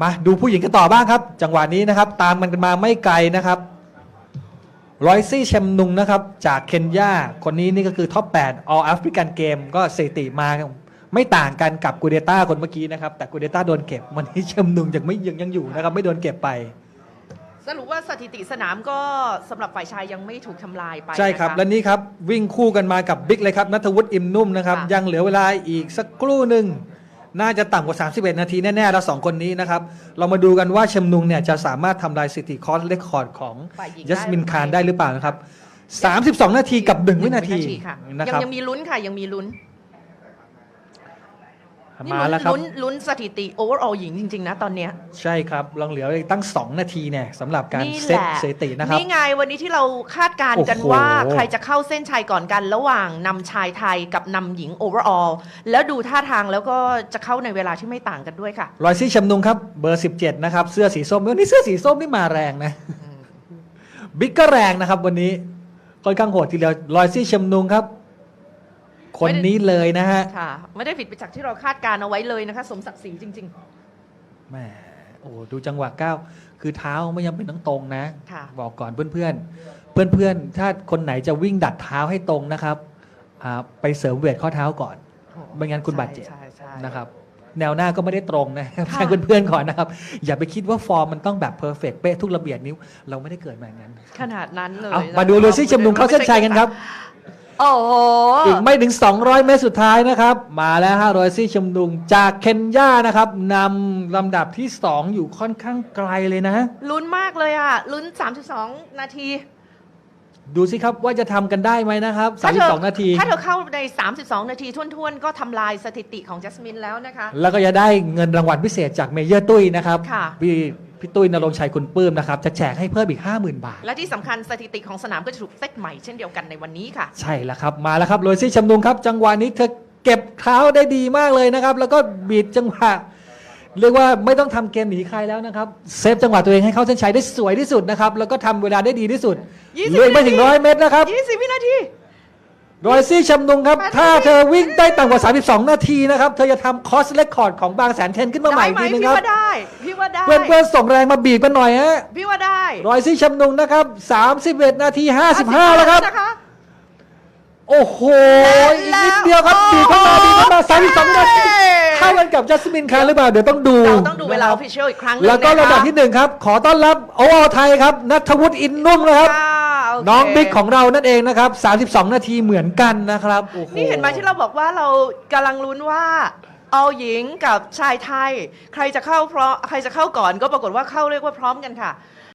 มาดูผู้หญิงกันต่อบ้างครับ จังหวะนี้นะครับ ตามมันกันมาไม่ไกลนะครับรอยซี่เชมนุงนะครับ จากเคนยาคนนี้นี่ก็คือท็อป 8 All African Game ก็สถิติมาไม่ต่างกันกับกูเดต้าคนเมื่อกี้นะครับ แต่กูเดต้าโดนเก็บ วันนี้เชมนุงยังไม่ยังยังอยู่นะครับ ไม่โดนเก็บไป สรุปว่าสถิติสนามก็สำหรับฝ่ายชายยังไม่ถูกทำลายไปใช่ครับ นะะ และนี่ครับ วิ่งคู่กันมากับบิ๊กเลยครับนัทวุฒิอิมนุ่มนะครับ ค่ะ ยังเหลือเวลาอีกสักครู่หนึ่ง น่าจะต่ำกว่า 31 นาทีแน่ๆ แล้วสองคนนี้นะครับ เรามาดูกันว่าเชมนุงเนี่ยจะสามารถทำลายสถิติคอร์สเรคคอร์ดของฝ่ายหญิงยัสมินได้คารได้หรือเปล่านะครับ 32 นาทีกับ 1 วินาทีค่ะนะยัครับ ยังมีลุ้นค่ะยังมีลุ้น นี่มาแล้วครับ ลุ้นลุ้นสถิติโอเวอร์ออหญิงจริง ๆ นะตอนเนี้ย ใช่ครับลังเหลืออีกตั้ง 2 นาทีเนี่ยสำหรับการนี่เซแหตละ สถิตินะครับ นี่ไงวันนี้ที่เราคาดการณ์กันโอ้โห ว่าใครจะเข้าเส้นชัยก่อนกัน ระหว่างนำชายไทยกับนำหญิงโอเวอร์ออลแล้วดูท่าทางแล้วก็จะเข้าในเวลาที่ไม่ต่างกันด้วยค่ะ รอยซี่เชมนุงครับ เบอร์ 17 นะครับ เสื้อสีส้มวันนี้เสื้อสีส้มนี่มาแรงนะ บิ๊กก็แรงนะครับวันนี้ค่อนข้างโหดทีเดียวรอยซี่เชมนุงครับ คนนี้เลยนะฮะค่ะ ไม่ได้ผิดไปจากที่เราคาดการณ์เอาไว้เลยนะคะ สมศักดิ์ศรีจริงแหมโอ้ดูจังหวะก้าวคือเท้าไม่ยังเป็นต้องตรงนะค่ะบอกก่อนเพื่อนๆ เพื่อนๆ ถ้าคนไหนจะวิ่งดัดเท้าให้ตรงนะครับอ่าไปเสริมเวทข้อเท้าก่อนๆไม่งั้นคุณบาดเจ็บใช่ใช่นะครับแนวหน้าก็ไม่ได้ตรงนะครับค่ะแจ้งเพื่อนๆก่อนนะครับ อย่าไปคิดว่าฟอร์มมันต้องแบบเพอร์เฟกเป๊ะทุกระเบียดนิ้ว เราไม่ได้เกิดมาอย่างนั้น ขนาดนั้นเลยเอามาดูลูซี่เชมนุงเข้าเส้นชัยกันครับ โอ้โหอีกไม่ถึง 200 เมตรสุดท้ายนะครับ มาแล้วฮะรอยซี่ชมนุงจากเคนยานะครับนำลำดับที่ 2 อยู่ค่อนข้างไกลเลยนะ ลุ้นมากเลยอะ ลุ้น 32 นาที ดูสิครับว่าจะทำกันได้ไหมนะครับ ถ้เธ32 นาที ถ้าเธอเข้าใน 32 นาทีท้วนๆ ก็ทำลายสถิติของจัสมินแล้วนะคะ แล้วก็จะได้เงินรางวัลพิเศษจากเมเยอร์ตุ้ยนะครับค่ะ พี่พี่ตุ้ยนรงค์ชัยคุณปื้มนะครับจะแจกให้เพิ่มอีก 50,000 บาท และที่สำคัญสถิติของสนามก็จะถูกเซตใหม่เช่นเดียวกันในวันนี้ค่ะ ใช่แล้วครับมาแล้วครับโรซี่ชมนุงครับ จังหวะนี้เธอเก็บเท้าได้ดีมากเลยนะครับ แล้วก็บีดจังหวะเรียกว่าไม่ต้องทำเกมหนีใครแล้วนะครับเซฟจังหวะตัวเองให้เข้าเส้นชัยได้สวยที่สุดนะครับแล้วก็ทำเวลาได้ดีที่สุด20เหลืออกไม่ถึงร้อยเมตรนะครับ 20 วินาที รอยซี่ชมนุงครับแปดสิบถ้าเธอวิ่งได้ต่ำกว่า 32 นาทีนะครับ เธอจะทำคอสเรคคอร์ดของบางแสนเทนขึ้นมาใหม่ได้อีกไหมทีนึงพี่ครับว่าได้ พี่ว่าได้ เพื่อนๆส่งแรงมาบีบกันหน่อยฮะ พี่ว่าได้รอยซี่ชมนุงนะครับ 31 นาที 55 แล้วครับนะคะโอ้โห อีกและนิดเดียวครับบีบเข้ามาบีบเข้ามา32วินาทีโอ้ยเท่ากันกับจัสมินคาร์หรือเปล่า เดี๋ยวต้องดูเราต้องดูเวลานะอคอบฟฟิเชียลอีกครั้งหนึงแล้วก็นคลำดับที่หนึ่งครับ ขอต้อนรับโออไทยครับนัทวุฒิอินนุ่มนะครับ ค่ะโเคน้องบิ๊กของเรานั่นเองนะครับ 32 นาทีเหมือนกันนะครับโอ้โนี่เห็นไหมที่เราบอกว่าเรากำลังลุ้นว่า เอาหญิงกับชายไทย ใครจะเข้าเพราะใครจะเข้าก่อนก็ปรากฏว่าเข้าเรียกว่าพร้อมกันค่ะ